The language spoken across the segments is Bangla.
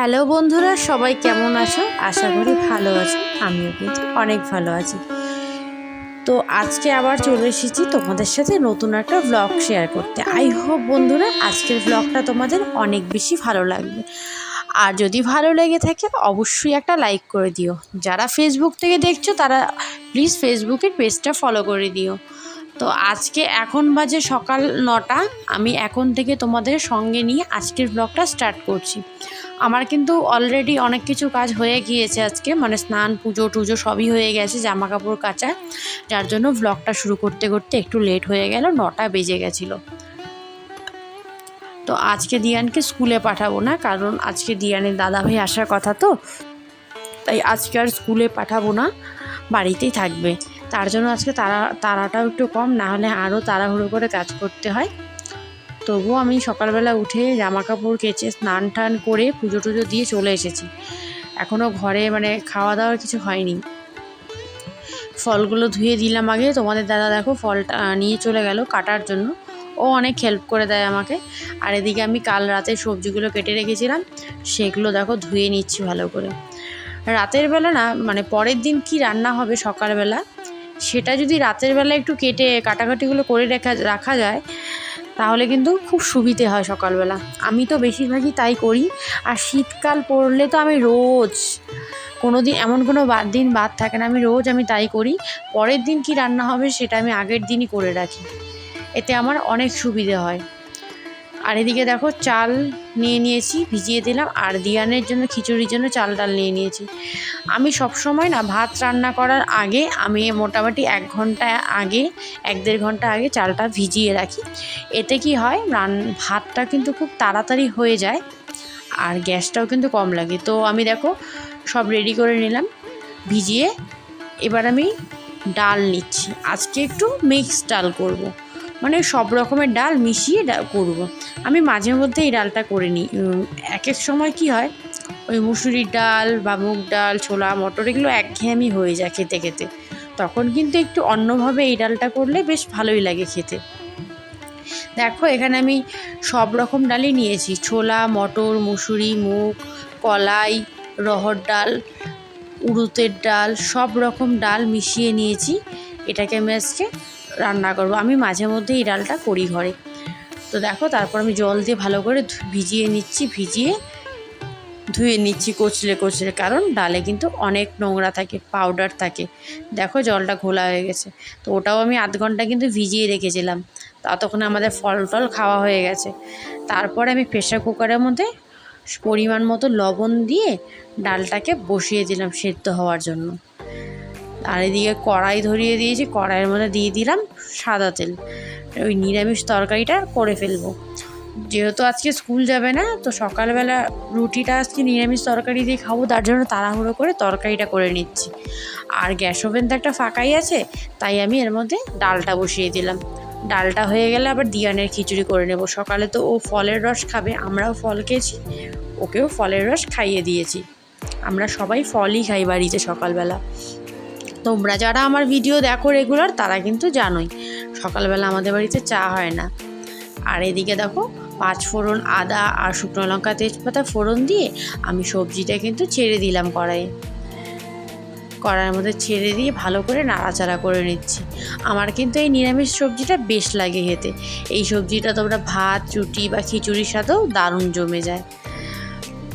হ্যালো বন্ধুরা, সবাই কেমন আছো? আশা করি ভালো আছো। আমিও কিন্তু অনেক ভালো আছি। তো আজকে আবার চলে এসেছি তোমাদের সাথে নতুন একটা ব্লগ শেয়ার করতে। আই হোপ বন্ধুরা, আজকের ব্লগটা তোমাদের অনেক বেশি ভালো লাগবে। আর যদি ভালো লেগে থাকে, অবশ্যই একটা লাইক করে দিও। যারা ফেসবুক থেকে দেখছ, তারা প্লিজ ফেসবুকের পেজটা ফলো করে দিও। তো আজকে এখন বাজে সকাল নটা। আমি এখন থেকে তোমাদের সঙ্গে নিয়ে আজকের ব্লগটা স্টার্ট করছি। আমার কিন্তু অলরেডি অনেক কিছু কাজ হয়ে গিয়েছে আজকে। মানে স্নান, পুজো, টুজো সবই হয়ে গেছে জামা কাপড় কাচা। যার জন্য ব্লগটা শুরু করতে করতে একটু লেট হয়ে গেল, নটা বেজে গেছিল। তো আজকে দিয়ানকে স্কুলে পাঠাবো না, কারণ আজকে দিয়ানের দাদাভাই আসার কথা তো। তাই আজকে আর স্কুলে পাঠাবো না, বাড়িতেই থাকবে। তার জন্য আজকে তারা, তারাটাও একটু কম না হলে আরও তাড়াহুড়ো করে কাজ করতে হয়। তবুও আমি সকালবেলা উঠে জামা কাপড় কেচে স্নান টান করে পুজো টুজো দিয়ে চলে এসেছি। এখনও ঘরে মানে খাওয়া দাওয়ার কিছু হয়নি। ফলগুলো ধুয়ে দিলাম আগে। তোমাদের দাদা দেখো ফলটা নিয়ে চলে গেল কাটার জন্য। ও অনেক হেল্প করে দেয় আমাকে। আর এদিকে আমি কাল রাতে সবজিগুলো কেটে রেখেছিলাম। সেগুলো দেখো ধুয়ে নিচ্ছি ভালো করে। রাতের বেলা না মানে পরের দিন কি রান্না হবে সকালবেলা, সেটা যদি রাতের বেলা একটু কেটে কাটাকাটিগুলো করে রাখা রাখা যায় তাহলে কিন্তু খুব সুবিধে হয় সকালবেলা। আমি তো বেশিরভাগই তাই করি। আর শীতকাল পড়লে তো আমি রোজ কোনো দিন এমন কোনো বাদ দিন বাদ থাকে না, আমি রোজ আমি তাই করি। পরের দিন কি রান্না হবে সেটা আমি আগের দিনই করে রাখি। এতে আমার অনেক সুবিধে হয়। আর এদিকে দেখো চাল নিয়ে নিয়েছি, ভিজিয়ে দিলাম। আর দিয়ানের জন্য, খিচুড়ির জন্য চাল ডাল নিয়ে নিয়েছি। আমি সব সময় না ভাত রান্না করার আগে, আমি মোটামুটি এক ঘণ্টা আগে, এক দেড় ঘণ্টা আগে চালটা ভিজিয়ে রাখি। এতে কি হয়, রান, ভাতটা কিন্তু খুব তাড়াতাড়ি হয়ে যায় আর গ্যাসটাও কিন্তু কম লাগে। তো আমি দেখো, সব রেডি করে নিলাম, ভিজিয়ে এবার আমি ডাল নিচ্ছি। আজকে একটু মিক্স ডাল করব। মানে সব রকমের ডাল মিশিয়ে করব। আমি মাঝে মধ্যে এই ডালটা করে নিই। এক এক সময় কি হয়, ওই মুসুরির ডাল বা মুগ ডাল, ছোলা, মটর এগুলো একঘেয়েমি হয়ে যায় খেতে খেতে। তখন কিন্তু একটু অন্যভাবে এই ডালটা করলে বেশ ভালোই লাগে খেতে। দেখো, এখানে আমি সব রকম ডালই নিয়েছি। ছোলা, মটর, মুসুরি, মুগ, কলাই, রহর ডাল, উড়ুতের ডাল, সব রকম ডাল মিশিয়ে নিয়েছি। এটাকে আমি আজকে রান্না করব। আমি মাঝে মধ্যে এই ডালটা করি ঘরে। তো দেখো, তারপর আমি জল দিয়ে ভালো করে ভিজিয়ে নিচ্ছি, ভিজিয়ে ধুয়ে নিচ্ছি কচলে কচলে। কারণ ডালে কিন্তু অনেক নোংরা থাকে পাউডার থাকে। দেখো, জলটা ঘোলা হয়ে গেছে। তো ওটাও আমি আধ ঘণ্টা কিন্তু ভিজিয়ে রেখেছিলাম। ততক্ষণে আমাদের ফল টল খাওয়া হয়ে গেছে। তারপরে আমি প্রেশার কুকারের মধ্যে পরিমাণ মতো লবণ দিয়ে ডালটাকে বসিয়ে দিলাম সেদ্ধ হওয়ার জন্য। আর এদিকে কড়াই ধরিয়ে দিয়েছি, কড়াইয়ের মধ্যে দিয়ে দিলাম সাদা তেল। ওই নিরামিষ তরকারিটা করে ফেলব। যেহেতু আজকে স্কুল যাবে না, তো সকালবেলা রুটিটা আজকে নিরামিষ তরকারি দিয়ে খাব, তার জন্য তাড়াহুড়ো করে তরকারিটা করে নিচ্ছি। আর গ্যাস ওভেন তো একটা ফাঁকাই আছে, তাই আমি এর মধ্যে ডালটা বসিয়ে দিলাম। ডালটা হয়ে গেলে আবার দিয়ানের খিচুড়ি করে নেব। সকালে তো ও ফলের রস খাবে, আমরাও ফল খেয়েছি, ওকেও ফলের রস খাইয়ে দিয়েছি। আমরা সবাই ফলই খাই বাড়িতে সকালবেলা। তোমরা যারা আমার ভিডিও দেখো রেগুলার তারা কিন্তু জানোই, সকালবেলা আমাদের বাড়িতে চা হয় না। আর এদিকে দেখো, পাঁচ ফোড়ন আদা আর শুকনো লঙ্কা তেজপাতা ফোড়ন দিয়ে আমি সবজিটা কিন্তু ছেড়ে দিলাম কড়াইয়ে। কড়াইয়ের মধ্যে ছেড়ে দিয়ে ভালো করে নাড়াচাড়া করে নিচ্ছি। আমার কিন্তু এই নিরামিষ সবজিটা বেশ লাগে খেতে। এই সবজিটা তোমরা ভাত, রুটি বা খিচুড়ির সাথেও দারুণ জমে যায়।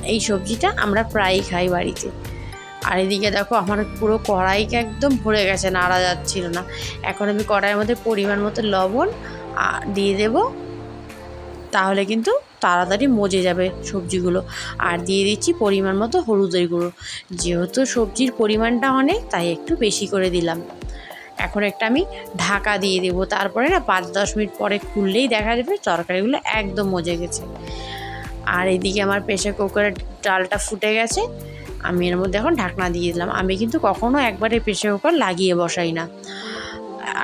এই সবজিটা আমরা প্রায়ই খাই বাড়িতে। আর এদিকে দেখো আমার পুরো কড়াইকে একদম ভরে গেছে, নাড়া যাচ্ছিল না। এখন আমি কড়াইয়ের মধ্যে পরিমাণ মতো লবণ দিয়ে দেব। তাহলে কিন্তু তাড়াতাড়ি মজে যাবে সবজিগুলো। আর দিয়ে দিচ্ছি পরিমাণ মতো হলুদের গুঁড়ো। যেহেতু সবজির পরিমাণটা অনেক, তাই একটু বেশি করে দিলাম। এখন একটা আমি ঢাকা দিয়ে দেবো। তারপরে না পাঁচ দশ মিনিট পরে খুললেই দেখা যাবে তরকারিগুলো একদম মজে গেছে। আর এদিকে আমার প্রেশার কুকারের ডালটা ফুটে গেছে। আমি এর মধ্যে এখন ঢাকনা দিয়ে দিলাম। আমি কিন্তু কখনো একবারে প্রেশার কুকার লাগিয়ে বসাই না।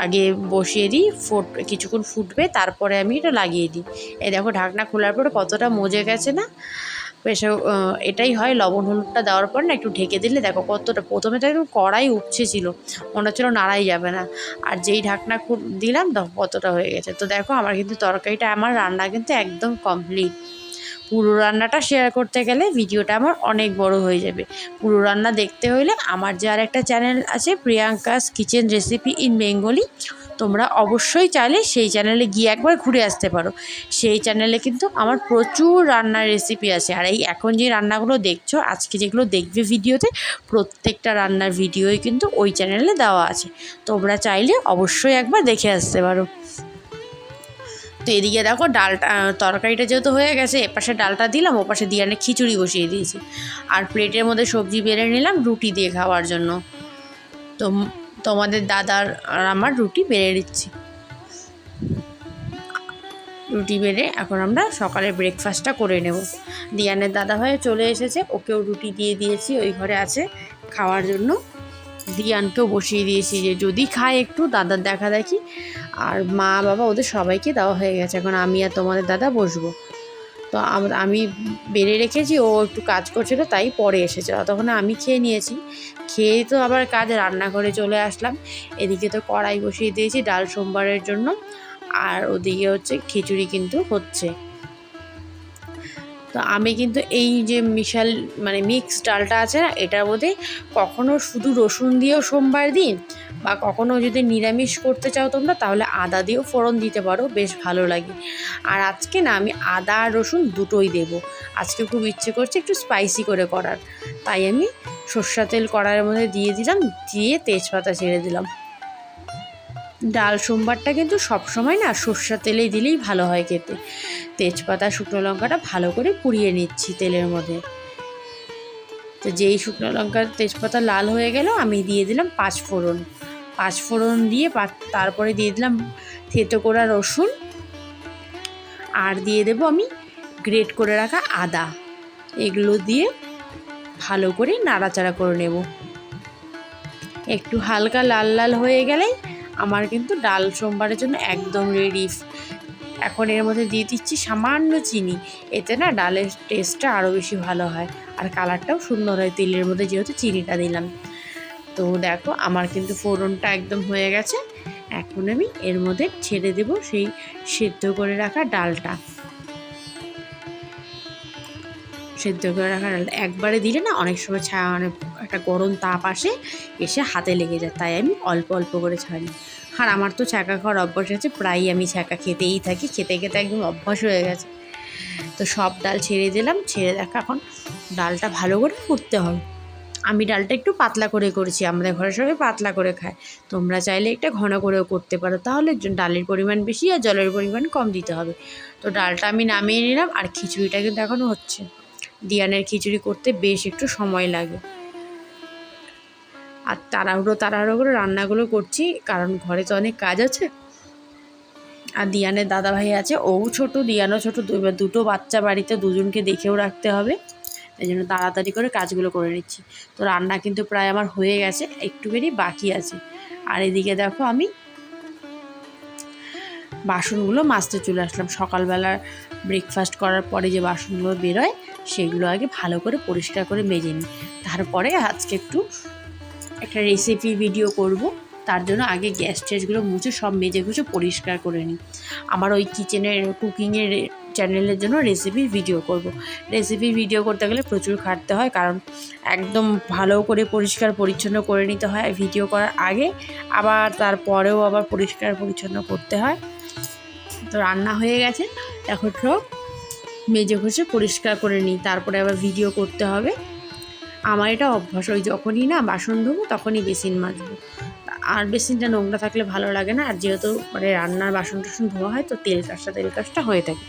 আগে বসিয়ে দিই, ফুট, কিছুক্ষণ ফুটবে, তারপরে আমি এটা লাগিয়ে দিই। এই দেখো ঢাকনা খোলার পরে কতটা মজে গেছে না? প্রেশার এটাই হয় লবণ হলুদটা দেওয়ার পর না একটু ঢেকে দিলে দেখো কতটা, প্রথমে তো একদম কড়াই উপছে ছিল, মনে হচ্ছিল নাড়াই যাবে না। আর যেই ঢাকনা দিলাম, দেখো কতটা হয়ে গেছে। তো দেখো আমার কিন্তু তরকারিটা, আমার রান্না কিন্তু একদম কমপ্লিট পুরো রান্নাটা শেয়ার করতে গেলে ভিডিওটা আমার অনেক বড় হয়ে যাবে। পুরো রান্না দেখতে হলে আমার যে আর একটা চ্যানেল আছে, Priyanka's kitchen recipe in Bengali তোমরা অবশ্যই চাইলে সেই চ্যানেলে গিয়ে একবার ঘুরে আসতে পারো। সেই চ্যানেলে কিন্তু আমার প্রচুর রান্নার রেসিপি আছে। আর এই এখন যে রান্নাগুলো দেখছ, আজকে যেগুলো দেখবে ভিডিওতে, প্রত্যেকটা রান্নার ভিডিওই কিন্তু ওই চ্যানেলে দেওয়া আছে। তোমরা চাইলে অবশ্যই একবার দেখে আসতে পারো। তো এদিকে দেখো ডালটা তরকারিটা যেহেতু হয়ে গেছে এপাশে ডালটা দিলাম ওপাশে দিয়ানে খিচুড়ি বসিয়ে দিয়েছি। আর প্লেটের মধ্যে সবজি বেড়ে নিলাম রুটি দিয়ে খাওয়ার জন্য। তো তোমাদের দাদার আর আমার রুটি বেড়ে দিচ্ছি রুটি বেড়ে এখন আমরা সকালের ব্রেকফাস্টটা করে নেব। দিয়ানের দাদা ভাই চলে এসেছে, ওকেও রুটি দিয়ে দিয়েছি, ওই ঘরে আছে খাওয়ার জন্য। দিয়ানকেও বসিয়ে দিয়েছি যে, যদি খায় একটু, দাদার দেখা দেখি। আর মা, বাবা ওদের সবাইকে দেওয়া হয়ে গেছে। এখন আমি আর তোমাদের দাদা বসবো। তো আমি বেড়ে রেখেছি, ও একটু কাজ করছিল, তাই পরে এসেছে। তখন আমি খেয়ে নিয়েছি। খেয়ে তো আবার কাজ রান্নাঘরে চলে আসলাম। এদিকে তো কড়াই বসিয়ে দিয়েছি, ডাল সোমবারের জন্য। আর ওদিকে হচ্ছে খিচুড়ি কিন্তু হচ্ছে। তো আমি কিন্তু এই যে মিশাল মানে মিক্স ডালটা আছে না, এটার মধ্যে কখনো শুধু রসুন দিয়েও সোমবার দিন বা কখনো যদি নিরামিষ করতে চাও তোমরা, তাহলে আদা দিয়েও ফোড়ন দিতে পারো, বেশ ভালো লাগে। আর আজকে না, আমি আদা আর রসুন দুটোই দেবো। আজকে খুব ইচ্ছে করছে একটু স্পাইসি করে করার। তাই আমি সর্ষা তেল কড়াইয়ের মধ্যে দিয়ে দিলাম, দিয়ে তেজপাতা ছেড়ে দিলাম। ডাল সোমবারটা কিন্তু সবসময় না সর্ষা তেলে দিলেই ভালো হয় খেতে। তেজপাতা, শুকনো লঙ্কাটা ভালো করে পুড়িয়ে নিচ্ছি তেলের মধ্যে। তো যেই শুকনো লঙ্কার তেজপাতা লাল হয়ে গেল, আমি দিয়ে দিলাম পাঁচ ফোড়ন। পাঁচ ফোড়ন দিয়ে তারপরে দিয়ে দিলাম থেতো করা রসুন। আর দিয়ে দেবো আমি গ্রেট করে রাখা আদা। এগুলো দিয়ে ভালো করে নাড়াচাড়া করে নেব। একটু হালকা লাল লাল হয়ে গেলেই আমার কিন্তু ডাল সোমবারের জন্য একদম রেডি এখন এর মধ্যে দিয়ে দিচ্ছি সামান্য চিনি। এতে না ডালের টেস্টটা আরও বেশি ভালো হয়। আর কালারটাও সুন্দর হয় তেলের মধ্যে যেহেতু চিনিটা দিলাম। তো দেখো আমার কিন্তু ফোড়নটা একদম হয়ে গেছে। এখন আমি এর মধ্যে ছেড়ে দেব সেই সেদ্ধ করে রাখা ডালটা। সেদ্ধ করে রাখা ডালটা একবারে দিলে না অনেক সময় ছায়া মানে একটা গরম তাপ আসে, এসে হাতে লেগে যায়, তাই আমি অল্প অল্প করে ছাড়ি আর আমার তো ছ্যাঁকা খাওয়ার অভ্যাস আছে, প্রায়ই আমি ছ্যাঁকা খেতেই থাকি, খেতে খেতে একদম অভ্যাস হয়ে গেছে। তো সব ডাল ছেড়ে দিলাম, ছেড়ে দেখা এখন ডালটা ভালো করে ফুটতে হবে। আমি ডালটা একটু পাতলা করে করেছি, আমাদের ঘরে সবাই পাতলা করে খায়। তোমরা চাইলে একটা ঘন করেও করতে পারো, তাহলে ডালের পরিমাণ বেশি আর জলের পরিমাণ কম দিতে হবে। তো ডালটা আমি নামিয়ে নিলাম, আর খিচুড়িটা কিন্তু এখনও হচ্ছে। দিয়ানের খিচুড়ি করতে বেশ একটু সময় লাগে। আর তাড়াহুড়ো তাড়াহুড়ো করে রান্নাগুলো করছি, কারণ ঘরে তো অনেক কাজ আছে। আর দিয়ানের দাদা ভাই আছে, ও ছোট, দিয়ানও ছোট দুটো বাচ্চা বাড়িতে দুজনকে দেখেও রাখতে হবে। এই জন্য তাড়াতাড়ি করে কাজগুলো করে নিচ্ছি। তো রান্না কিন্তু প্রায় আমার হয়ে গেছে, একটুখানি বাকি আছে। আর এদিকে দেখো আমি বাসনগুলো মাজতে চলে আসলাম। সকালবেলা ব্রেকফাস্ট করার পরে যে বাসনগুলো বেরোয়, সেগুলো আগে ভালো করে পরিষ্কার করে মেজে নিই। তারপরে আজকে একটু একটা রেসিপি ভিডিও করব। তার জন্য আগে গ্যাস ট্যাসগুলো মুছে সব মেজে গুছে পরিষ্কার করে নিই। আমার ওই কিচেনের কুকিংয়ের চ্যানেলের জন্য রেসিপি ভিডিও করব। রেসিপি ভিডিও করতে গেলে প্রচুর খাটতে হয়, কারণ একদম ভালো করে পরিষ্কার পরিচ্ছন্ন করে নিতে হয়। ভিডিও করার আগে, আবার তারপরেও আবার পরিষ্কার পরিচ্ছন্ন করতে হয়। তো রান্না হয়ে গেছে। এখন সব মেজে ঘষে পরিষ্কার করে নিই, তারপরে আবার ভিডিও করতে হবে। আমার এটা অভ্যাস, ওই যখনই না বাসন ধোবো তখনই বেসিন মাজবো। আর বেসিনটা নোংরা থাকলে ভালো লাগে না, আর যেহেতু মানে রান্নার বাসন টাসন ধোয়া হয়, তো তেল কাজটা তেল কাজটা হয়ে থাকে।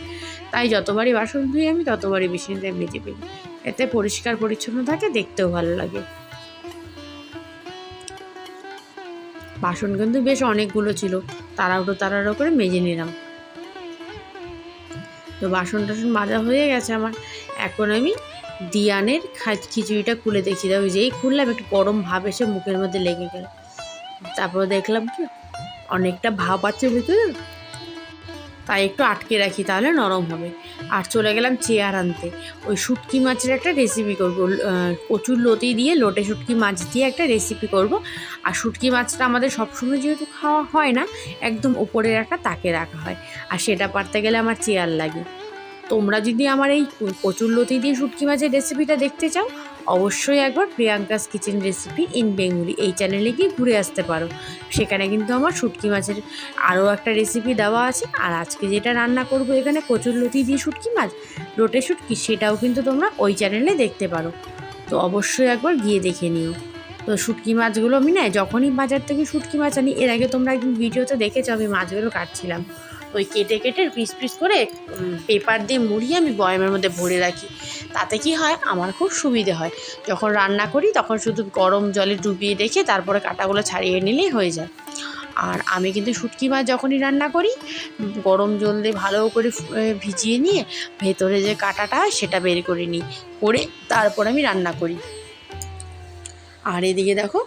তাই যতবারই বাসন ধুই আমি, ততবারই বেসিনটা মেজে ফেলি। এতে পরিষ্কার পরিচ্ছন্ন থাকে, দেখতেও ভালো লাগে। বাসন কিন্তু বেশ অনেকগুলো ছিল, তাড়াহুড়ো তাড়াহুড়ো করে মেজে নিলাম। তো বাসন টাসন মাজা হয়ে গেছে আমার। এখন আমি দিয়ানের খিচুড়িটা খুলে দেখি। দেখো যেই খুললাম, একটু গরম ভাব এসে মুখের মধ্যে লেগে গেল। তারপর দেখলাম কি, অনেকটা ভাব আছে ভিতরে। তাই একটু আটকে রাখি তাহলে নরম হবে। আর চলে গেলাম চেয়ার আনতে। ওই শুটকি মাছের একটা রেসিপি করব। কচুর লতি দিয়ে লোটে শুটকি মাছ দিয়ে একটা রেসিপি করব। আর শুটকি মাছটা আমাদের সবসময় যেহেতু খাওয়া হয় না, একদম ওপরের একটা তাকে রাখা হয়। আর সেটা পারতে গেলে আমার চেয়ার লাগে। তোমরা যদি আমার এই কচুর লতি দিয়ে শুটকি মাছের রেসিপিটা দেখতে চাও অবশ্যই একবার Priyanka's kitchen recipe in Bengali এই চ্যানেলে গিয়ে ঘুরে আসতে পারো। সেখানে কিন্তু আমার শুটকি মাছের আরও একটা রেসিপি দেওয়া আছে। আর আজকে যেটা রান্না করব এখানে কচুর লতি দিয়ে শুটকি মাছ লোটে শুটকি, সেটাও কিন্তু তোমরা ওই চ্যানেলে দেখতে পারো। তো অবশ্যই একবার গিয়ে দেখে নিও। তো শুটকি মাছগুলো আমি না, যখনই বাজার থেকে শুটকি মাছ আনি, এর আগে তোমরা একদিন ভিডিওতে দেখেছ, আমি মাছগুলো কাটছিলাম। ওই কেটে কেটে পিস পিস করে পেপার দিয়ে মুড়িয়ে আমি বয়ামের মধ্যে ভরে রাখি। তাতে কি হয়, আমার খুব সুবিধে হয়। যখন রান্না করি, তখন শুধু গরম জলে ডুবিয়ে রেখে তারপরে কাটাগুলো ছাড়িয়ে নিলেই হয়ে যায়। আর আমি কিন্তু শুটকি মাছ যখনই রান্না করি, গরম জল দিয়ে ভালো করে ভিজিয়ে নিয়ে ভেতরে যে কাটাটা হয়, সেটা বের করে নিই। করে তারপর আমি রান্না করি। আর এদিকে দেখো,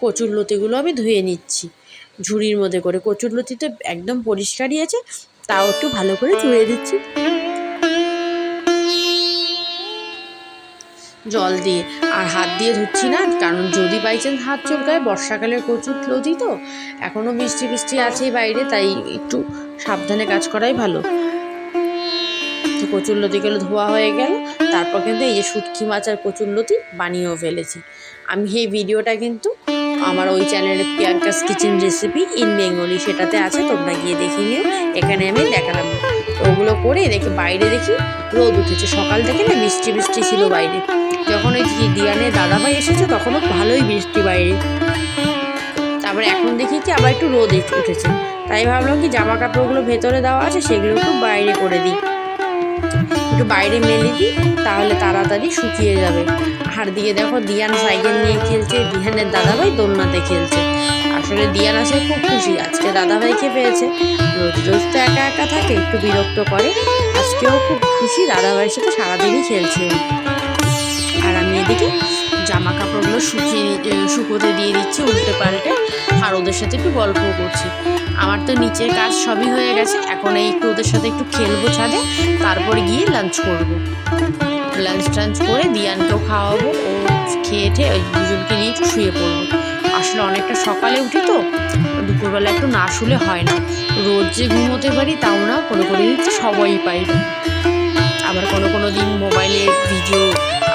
কচুর লতিগুলো আমি ধুয়ে নিচ্ছি। ঝুড়ির মধ্যে করে কচুর লতি তো একদম পরিষ্কারই আছে, তাও একটু ভালো করে ধুয়ে দিচ্ছি। জল দিয়ে, আর হাত দিয়ে ধুচ্ছি না, কারণ যদি বাই চান্স হাত চুলকায় বর্ষাকালের প্রচুর লতি তো এখনও বৃষ্টি বৃষ্টি আছে বাইরে, তাই একটু সাবধানে কাজ করাই ভালো। তো কচুর লতিগুলো ধোয়া হয়ে গেল, তারপর কিন্তু এই যে শুটকি মাছ আর কচুর লতি বানিয়েও ফেলেছি। আমি এই ভিডিওটা কিন্তু আমার ওই চ্যানেলে Priyanka's kitchen recipe in Bengali সেটাতে আছে, তোমরা গিয়ে দেখে নিও, এখানে আমি দেখালাম। ওগুলো করে দেখি বাইরে দেখি, রোদ উঠেছে। সকাল থেকে না বৃষ্টি বৃষ্টি ছিল বাইরে। যখন ওই দিয়ানের দাদাভাই এসেছে তখনও ভালোই বৃষ্টি বাইরে। তারপরে এখন দেখি কি আবার একটু রোদ উঠেছে। তাই ভাবলাম কি জামা কাপড়গুলো ভেতরে দেওয়া আছে, সেগুলো একটু বাইরে করে দিই। একটু বাইরে মেলে দিই, তাহলে তাড়াতাড়ি শুকিয়ে যাবে। আর দিকে দেখো, দিয়ান সাইকেল নিয়ে খেলছে, দিহানের দাদাভাই দোলনাতে খেলছে। আসলে দিয়ান আছে খুব খুশি, আজকে দাদাভাইকে পেয়েছে রোজ রোজ তো একা একা থাকে, একটু বিরক্ত করে। আজকেও খুব খুশি, দাদাভাইয়ের সাথে সারাদিনই খেলছে। আর আমি এদিকে জামা কাপড়গুলো শুকিয়ে শুকোতে দিয়ে দিচ্ছি, উল্টে পাল্টে। আর ওদের সাথে একটু গল্প করছি। আমার তো নিচের কাজ সবই হয়ে গেছে, এখন এই একটু ওদের সাথে একটু খেলব ছাদে, তারপরে গিয়ে লাঞ্চ করব। লাঞ্চ টাঞ্চ করে দিয়ানকেও খাওয়াবো, ও খেয়ে ঠে ওই দুজনকে নিয়ে একটু শুয়ে পড়ব। আসলে অনেকটা সকালে উঠি তো, দুপুরবেলা একটু না শুলে হয় না। রোজ যে ঘুমোতে পারি তাও না, কোনো কোনো দিন সবাই পাই আবার কোনো কোনো দিন মোবাইলে ভিডিও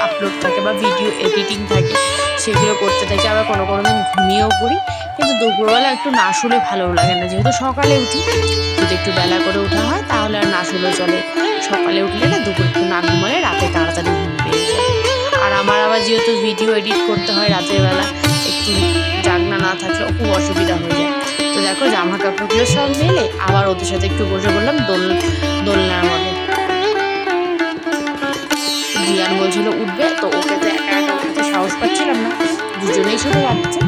আপলোড থাকে বা ভিডিও এডিটিং থাকে সেগুলো করতে থাকি, আবার কোনো কোনো দিন ঘুমিয়েও পড়ি। কিন্তু দুপুরবেলা একটু না শুলে ভালো লাগে না। যেহেতু সকালে উঠি, যদি একটু বেলা করে ওঠা হয়, তাহলে আর না শুলেও চলে। সকালে উঠলে না দুপুর একটু না ঘুমালে রাতে তাড়াতাড়ি ঘুম পেয়ে যায়। আর আমার আবার যেহেতু ভিডিও এডিট করতে হয় রাতের বেলা, একটু জাগনা না থাকলে খুব অসুবিধা হয়ে যায়। তো দেখো জামা কাপড়গুলো সব মেলে, আবার ওদের সাথে একটু বসে বললাম দোল, দোলনার মধ্যে। দুজনেই শুধু বাচ্চা।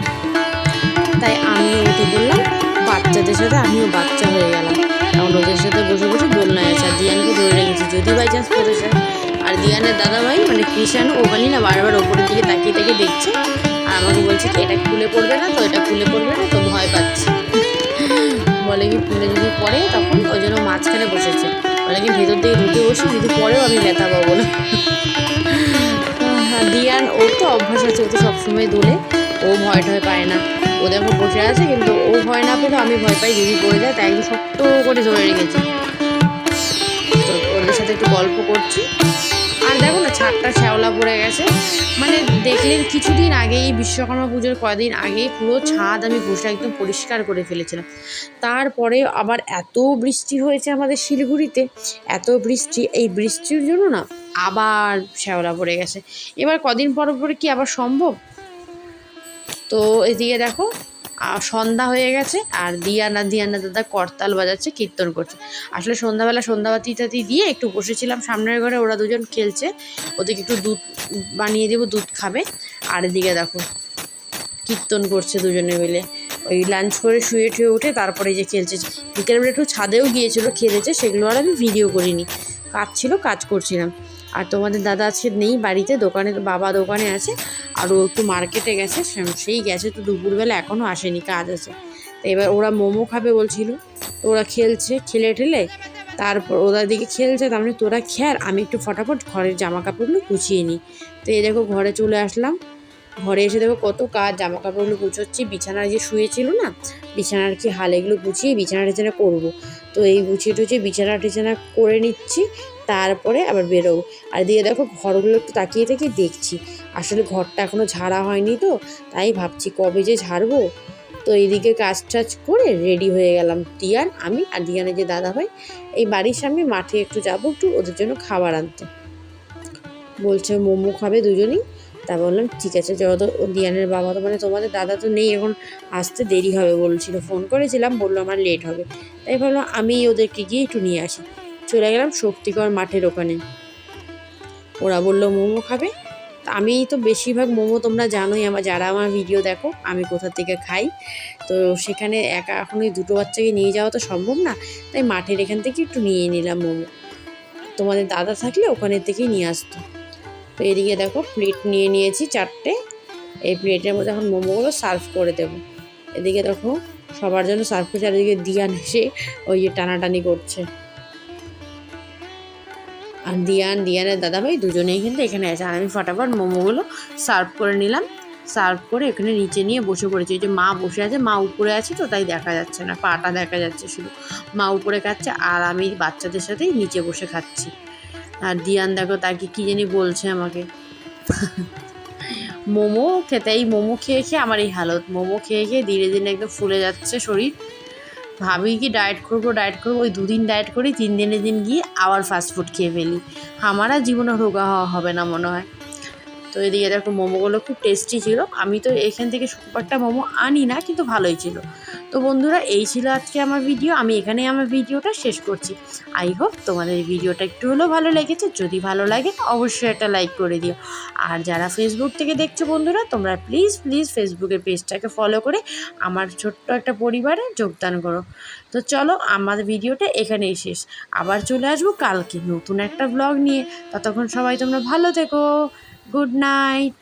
তাই আমিও উঠে বললাম, বাচ্চাদের সাথে আমিও বাচ্চা হয়ে গেলাম। এখন ওদের সাথে বসে বসে দোলনায় আছে, আর দিয়ানকে ধরে রেখেছি। যদি বাই চান্স পড়ে যায় আর দিয়ানের দাদা ভাই মানে কৃষাণ, ও বলি না, বারবার ওপরের দিকে তাকিয়ে তাকিয়ে দেখছে। আর আমাকে বলছে কি, এটা খুলে পড়বে না তো, এটা খুলে পড়বে না তো ভয় পাচ্ছে। বলে কি খুলে যদি পড়ে তখন ওই জন্য মাঝখানে বসেছে। বলে কি, ভেতর দিকে ঢুকে বসে, যদি পরেও আমি ব্যথা পাবো না। দিয়ান ওর তো অভ্যাস আছে, ও তো সবসময় দোলে। ও ভয় টয় পায় না। ও দেখো বসে আছে, কিন্তু ও ভয় না পেলেও আমি ভয় পাই যদি পড়ে যায়, তাই শক্ত করে ধরে রেখেছি। তো ওদের সাথে একটু গল্প করছি। আর দেখো না, ছাদটা শ্যাওলা পড়ে গেছে। মানে দেখলেন কিছুদিন আগেই বিশ্বকর্মা পুজোর কয়দিন আগে পুরো ছাদ আমি বসে একদম পরিষ্কার করে ফেলেছিলাম। তারপরে আবার এত বৃষ্টি হয়েছে আমাদের শিলিগুড়িতে, এত বৃষ্টি, এই বৃষ্টির জন্য না আবার শ্যাওলা পড়ে গেছে। এবার কদিন পর পরে কি আবার সম্ভব? তো এদিকে দেখো সন্ধ্যা হয়ে গেছে আর দিয়ানা দিয়ানা দাদা করতাল বাজাচ্ছে, কীর্তন করছে। আসলে সন্ধ্যাবেলা সন্ধ্যাবাতি টাতি দিয়ে একটু বসেছিলাম, সামনের ঘরে ওরা দুজন খেলছে। ওদেরকে একটু দুধ বানিয়ে দেবো, দুধ খাবে। আর এদিকে দেখো, কীর্তন করছে দুজনে মিলে। ওই লাঞ্চ করে শুয়ে টুয়ে উঠে তারপরে যে খেলছে। বিকেলবেলা একটু ছাদেও গিয়েছিল, খেলেছে, সেগুলো আর আমি ভিডিও করিনি। কাজ ছিল, কাজ করছিলাম। আর তোমাদের দাদা আজকে নেই বাড়িতে, দোকানে, বাবা দোকানে আছে, আর ও একটু মার্কেটে গেছে সেই গেছে তো দুপুরবেলা এখনও আসেনি, কাজ আছে। তো এবার ওরা মোমো খাবে বলছিল, তো ওরা খেলছে, খেলে ঠেলে, তারপর ওরা দিকে খেলছে, তার মানে তোরা খেয়াল আমি একটু ফটাফট ঘরের জামা কাপড়গুলো গুছিয়ে নিই। তো এই দেখো ঘরে চলে আসলাম, ঘরে এসে দেখো কত কাজ জামা কাপড়গুলো গুছোচ্ছি, বিছানায় যে শুয়েছিল না, বিছানার কি হাল, এগুলো গুছিয়ে বিছানা টিছানা করব। তো এই গুছিয়ে টুছিয়ে বিছানা টিছানা করে নিচ্ছি তারপরে আবার বেরোবো। আর দিয়ে দেখো ঘরগুলো একটু তাকিয়ে তাকিয়ে দেখছি। আসলে ঘরটা এখনও ঝাড়া হয়নি তো, তাই ভাবছি কবে যে ঝাড়বো। তো এইদিকে কাজ টাজ করে রেডি হয়ে গেলাম দিয়ান আমি আর দিয়ানের যে দাদা ভাই এই বাড়ির সামনে মাঠে একটু যাব একটু, ওদের জন্য খাবার আনতে। বলছে, মোমো খাবে দুজনেই। তা বললাম, ঠিক আছে যত দিয়ানের বাবা তো মানে তোমাদের দাদা তো নেই, এখন আসতে দেরি হবে বলছিল। ফোন করেছিলাম, বলল আমার লেট হবে। তাই ভাবলাম আমি ওদেরকে গিয়ে একটু নিয়ে আসি। চলে গেলাম শক্তিকর মাঠের ওখানে। ওরা বলল, মোমো খাবে? আমি তো বেশিরভাগ মোমো তোমরা জানোই, আমার যারা আমার ভিডিও দেখো, আমি কোথা থেকে খাই। তো সেখানে একা এখন ওই দুটো বাচ্চাকে নিয়ে যাওয়া তো সম্ভব না, তাই মাঠের এখান থেকে একটু নিয়ে নিলাম মোমো। তোমাদের দাদা থাকলে ওখানের থেকেই নিয়ে আসতো। তো এদিকে দেখো প্লেট নিয়ে নিয়েছি চারটে। এই প্লেটের মধ্যে এখন মোমোগুলো সার্ভ করে দেবো। এদিকে দেখো, সবার জন্য সার্ভ করছে আর এদিকে দিয়ান এসে ওই যে টানাটানি করছে। দিয়ান, দিয়ানের দাদাভাই দুজনেই কিন্তু এখানে আছে। আর আমি ফটাফট মোমোগুলো সার্ভ করে নিলাম। সার্ভ করে এখানে নিচে নিয়ে বসে পড়েছি। এই যে মা বসে আছে, মা উপরে আছে তো, তাই দেখা যাচ্ছে না, পাটা দেখা যাচ্ছে শুধু। মা উপরে খাচ্ছে আর আমি বাচ্চাদের সাথেই নিচে বসে খাচ্ছি। আর দিয়ান দেখো তাকে কী জানি বলছে আমাকে। মোমো খেতে, এই মোমো খেয়ে খেয়ে আমার এই হালত। মোমো খেয়ে খেয়ে ধীরে ধীরে একদম ফুলে যাচ্ছে শরীর। ভাবি কি ডায়েট করব ডায়েট করব, ওই দুদিন ডায়েট করি, তিন দিনের দিন গিয়ে আবার ফাস্ট ফুড খেয়ে ফেলি। আমার আর জীবনে রোগা হওয়া হবে না মনে হয়। তো এদিকে দেখো মোমোগুলো খুব টেস্টি ছিল। আমি তো এখান থেকে সুপারটা মোমো আনি না, কিন্তু ভালোই ছিল। তো বন্ধুরা, এই ছিল আজকে আমার ভিডিও আমি এখানে আমার ভিডিওটা শেষ করছি। আই হোপ তোমাদের ভিডিওটা একটু হলেও ভালো লেগেছে। যদি ভালো লাগে অবশ্যই একটা লাইক করে দিও। আর যারা ফেসবুক থেকে দেখছ বন্ধুরা, তোমরা প্লিজ প্লিজ ফেসবুকের পেজটাকে ফলো করে আমার ছোট্ট একটা পরিবারে যোগদান করো। তো চলো, আমার ভিডিওটা এখানেই শেষ। আবার চলে আসব কালকে নতুন একটা ব্লগ নিয়ে। ততক্ষণ সবাই তোমরা ভালো থেকো। Good night